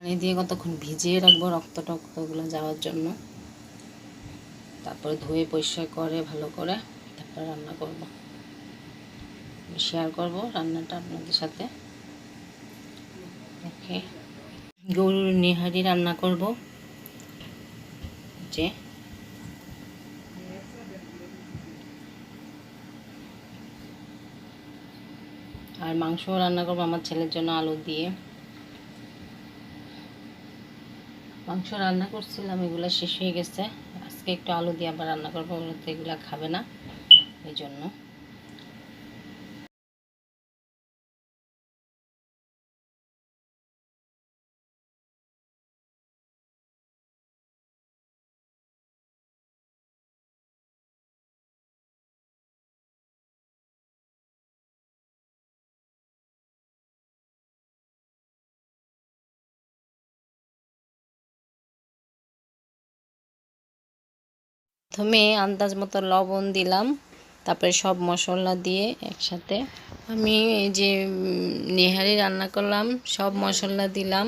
পানি দিয়ে কতক্ষণ ভিজিয়ে রাখব রক্ত টক্তগুলো যাওয়ার জন্য। তারপরে ধুয়ে পরিষ্কার করে, ভালো করে তারপরে রান্না করব। শেয়ার করব রান্নাটা আপনাদের সাথে। ওকে। গরুর নিহারি রান্না করব। যে আর মাংস রান্না করব আমার ছেলের জন্য আলু দিয়ে। মাংস রান্না করছিলাম, এগুলো শেষ হয়ে গেছে। আজকে একটু আলু দিয়ে আবার রান্না করব এগুলো খাবে না, এই জন্য। প্রথমে আন্দাজ মতো লবণ দিলাম তারপরে সব মশলা দিয়ে একসাথে। আমি এই যে নেহারি রান্না করলাম সব মশলা দিলাম।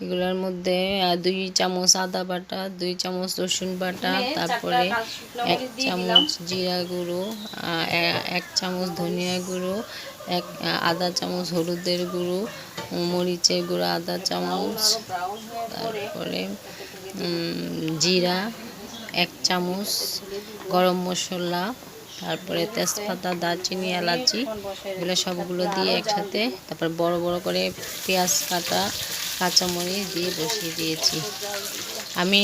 এগুলোর মধ্যে দুই চামচ আদা বাটা দুই চামচ রসুন বাটা তারপরে এক চামচ জিরা গুঁড়ো এক চামচ ধনিয়া গুঁড়ো এক আধা চামচ হলুদের গুঁড়ো মরিচের গুঁড়ো আধা চামচ তারপরে জিরা এক চামচ গরম মশলা, তারপরে তেজপাতা, দারচিনি, এলাচি, এগুলো সবগুলো দিয়ে একসাথে, তারপর বড় বড় করে পেঁয়াজ কাটা, কাঁচামরিচ দিয়ে বসিয়ে দিয়েছি। আমি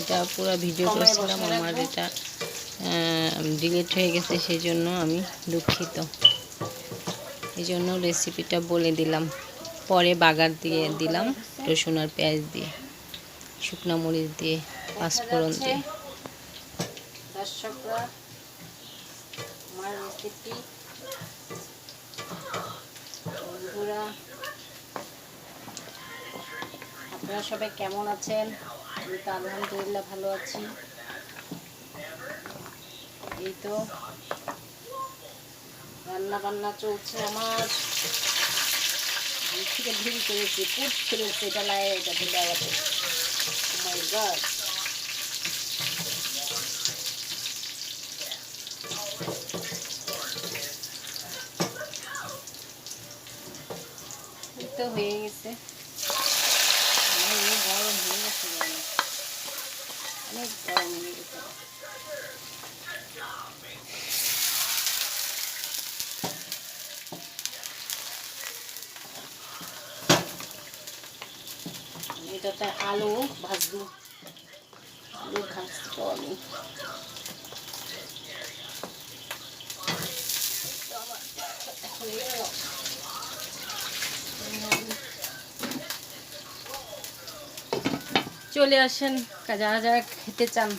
এটা পুরো ভিডিও করেছিলাম, আমার এটা ডিলিট হয়ে গেছে সেই জন্য আমি দুঃখিত। এই জন্য রেসিপিটা বলে দিলাম। পরে বাগার দিয়ে দিলাম রসুন আর পেঁয়াজ দিয়ে, শুকনো মরিচ দিয়ে। পাঁচফোড়ন দিয়ে আমার আপনারা সবাই কেমন আছেন? আমি তো আলহামদুলিল্লাহ ভালো আছি। এই তো রান্না বান্না চলছে আমার। থেকে ভিড় করেছি পুট ফিরেছে এটা লাই এটা মাই গড তো হয়ে গেছে। গরম হয়ে গেছে অনেক গরম হয়ে গেছে। এটাতে আলু ভাজবো। আলু ভাজবো আমি। হয়ে চলে আসেন। যারা যারা খেতে চান।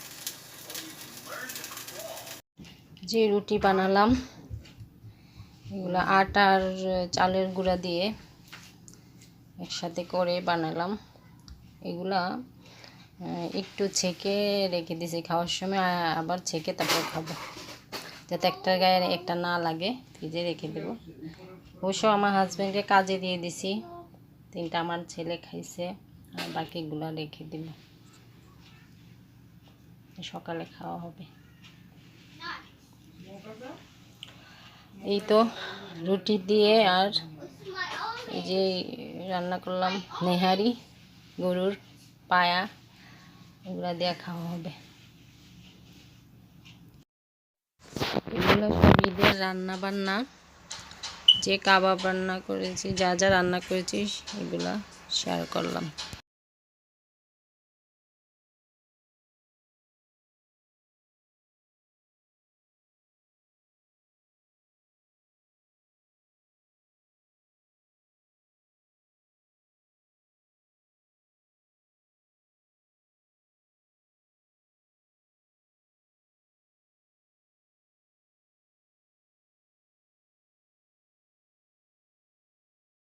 যে রুটি বানালাম, এগুলো আটা আর চালের গুঁড়া দিয়ে একসাথে করে বানালাম। এগুলা একটু ছেঁকে রেখে দিয়েছি খাওয়ার সময় আবার ছেঁকে তারপর খাব। যাতে একটা গায়ে একটা না লাগে, ফ্রিজে রেখে দেবো। অবশ্য আমার হাজব্যান্ডকে কাজে দিয়ে দিছি। তিনটা আমার ছেলে খাইছে। আর বাকিগুলো রেখে দিব। সকালে খাওয়া হবে। এই তো রুটি দিয়ে আর এই যে রান্না করলাম নেহারি, গরুর পায়া, এগুলো দিয়ে খাওয়া হবে। এগুলো সব ঈদের রান্না বান্না যে কাবাব রান্না করেছি, যা যা রান্না করেছি, এগুলা শেয়ার করলাম।